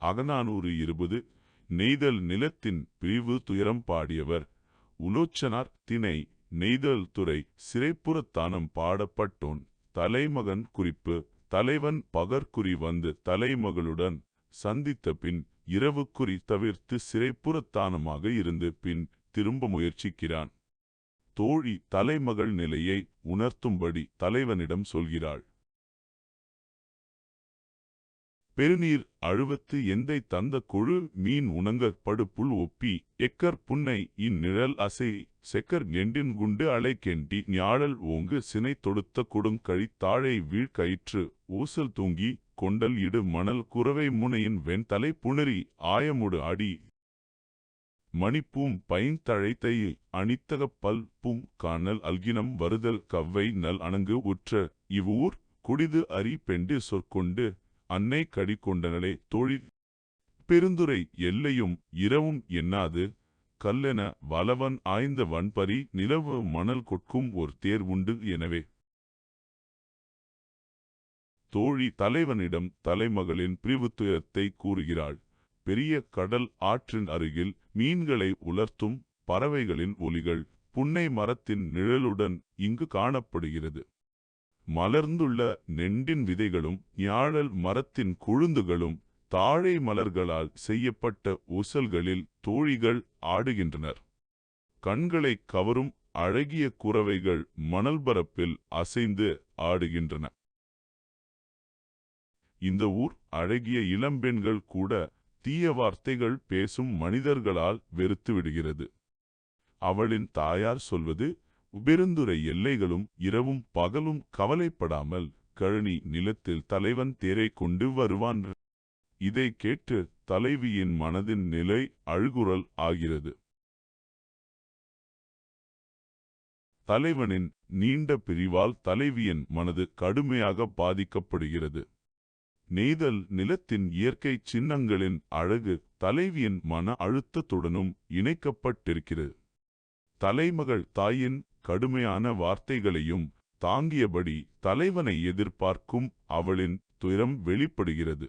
அகநானூறு இருபது நெய்தல் நிலத்தின் பிரிவு துயரம் பாடியவர். உலோச்சனார் திணை நெய்தல் துறை சிறைப்புறத்தானம் பாடப்பட்டோன். தலைமகன் குறிப்பு தலைவன் பகற்குறி வந்து தலைமகளுடன் சந்தித்த பின் இரவுக்குறி தவிர்த்து சிறைப்புறத்தானமாக இருந்து பின் திரும்ப முயற்சிக்கிறான். தோழி தலைமகள் நிலையை உணர்த்தும்படி தலைவனிடம் சொல்கிறாள். பெருநீர் அழுவத்து எந்தை தந்த கொழு மீன் உணங்கற் படுப்புள் ஒப்பி எக்கர் புன்னை இந்நிழல் அசை செக்கர் நெண்டின் குண்டு அலை கெண்டி ஞாழல் ஓங்கு சினை தொடுத்த கொடுங்கழித் தாழை வீழ் கயிற்று ஊசல் தூங்கி கொண்டல் இடு மணல் குரவை முனையின் வெண்தலை புணரி ஆயமுடு அடி. மணிப்பூம் பைந்தழைத்தை அணித்தகப் பல் பூம் காணல் அல்கினம் வருதல் கவ்வை நல் அணங்கு உற்ற இவ்வூர் குடிது அரி பெண்டு சொற்கொண்டு அன்னை கடிக்கொண்டனளே தோழி பெருந்துரை எல்லையும் இரவும் எண்ணாது கல்லென வலவன் ஆய்ந்த வன்பரி நிலவு மணல் கொட்கும் ஒரு தேர் உண்டு எனவே. தோழி தலைவனிடம் தலைமகளின் பிரிவுத்துயரத்தை கூறுகிறாள். பெரிய கடல் ஆற்றின் அருகில் மீன்களை உலர்த்தும் பறவைகளின் ஒலிகள் புன்னை மரத்தின் நிழலுடன் இங்கு காணப்படுகிறது. மலர்ந்துள்ள நெண்டின் விதைகளும் ஞாழல் மரத்தின் கொழுந்துகளும் தாழை மலர்களால் செய்யப்பட்ட ஊசல்களில் தோழிகள் ஆடுகின்றனர். கண்களை கவரும் அழகிய குறவைகள் மணல்பரப்பில் அசைந்து ஆடுகின்றன. இந்த ஊர் அழகிய இளம்பெண்கள் கூட தீய வார்த்தைகள் பேசும் மனிதர்களால் வெறுத்து விடுகிறது. அவளின் தாயார் சொல்வது பெருந்துரை எல்லைகளும் இரவும் பகலும் கவலைப்படாமல் கழனி நிலத்தில் தலைவன் தேரை கொண்டு வருவான். இதை கேட்டு தலைவியின் மனதின் நிலை அழுகுரல் ஆகிறது. தலைவனின் நீண்ட பிரிவால் தலைவியின் மனது கடுமையாக பாதிக்கப்படுகிறது. நெய்தல் நிலத்தின் இயற்கை சின்னங்களின் அழகு தலைவியின் மன அழுத்தத்துடனும் இணைக்கப்பட்டிருக்கிறது. தலைமகள் தாயின் கடுமையான வார்த்தைகளையும் தாங்கியபடி தலைவனை எதிர்பார்க்கும் அவளின் துயரம் வெளிப்படுகிறது.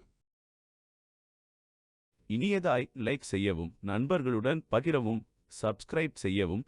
இனியதாய் லைக் செய்யவும் நண்பர்களுடன் பகிரவும் சப்ஸ்கிரைப் செய்யவும்